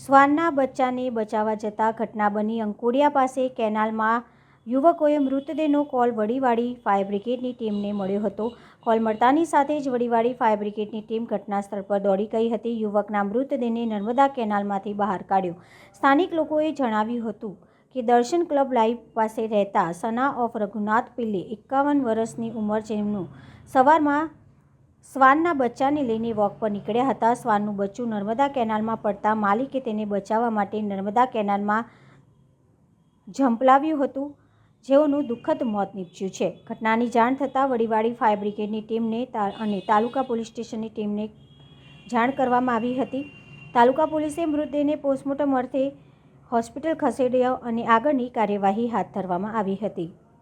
શ્વાનના બચ્ચાને બચાવવા જતાં ઘટના બની. અંકોડિયા પાસે કેનાલમાં યુવકોએ મૃતદેહનો કોલ વડીવાડી ફાયર બ્રિગેડની ટીમને મળ્યો હતો. કોલ મળતાની સાથે જ વડીવાડી ફાયર બ્રિગેડની ટીમ ઘટનાસ્થળ પર દોડી ગઈ હતી. યુવકના મૃતદેહને નર્મદા કેનાલમાંથી બહાર કાઢ્યો. સ્થાનિક લોકોએ જણાવ્યું હતું કે દર્શન ક્લબ લાઈવ પાસે રહેતા સના ઓફ રઘુનાથ પિલ્લે એકાવન વર્ષની ઉંમર જેમનું સવારમાં શ્વાનના બચ્ચાને લઈને વોક પર નીકળ્યા હતા. શ્વાનનું બચ્ચું નર્મદા કેનાલમાં પડતા માલિકે તેને બચાવવા માટે નર્મદા કેનાલમાં ઝંપલાવ્યું હતું. જેઓનું દુઃખદ મોત નીપજ્યું છે. ઘટનાની જાણ થતાં વડીવાડી ફાયર બ્રિગેડની ટીમને અને તાલુકા પોલીસ સ્ટેશનની ટીમને જાણ કરવામાં આવી હતી. તાલુકા પોલીસે મૃતદેહને પોસ્ટમોર્ટમ અર્થે હોસ્પિટલ ખસેડ્યો અને આગળની કાર્યવાહી હાથ ધરવામાં આવી હતી.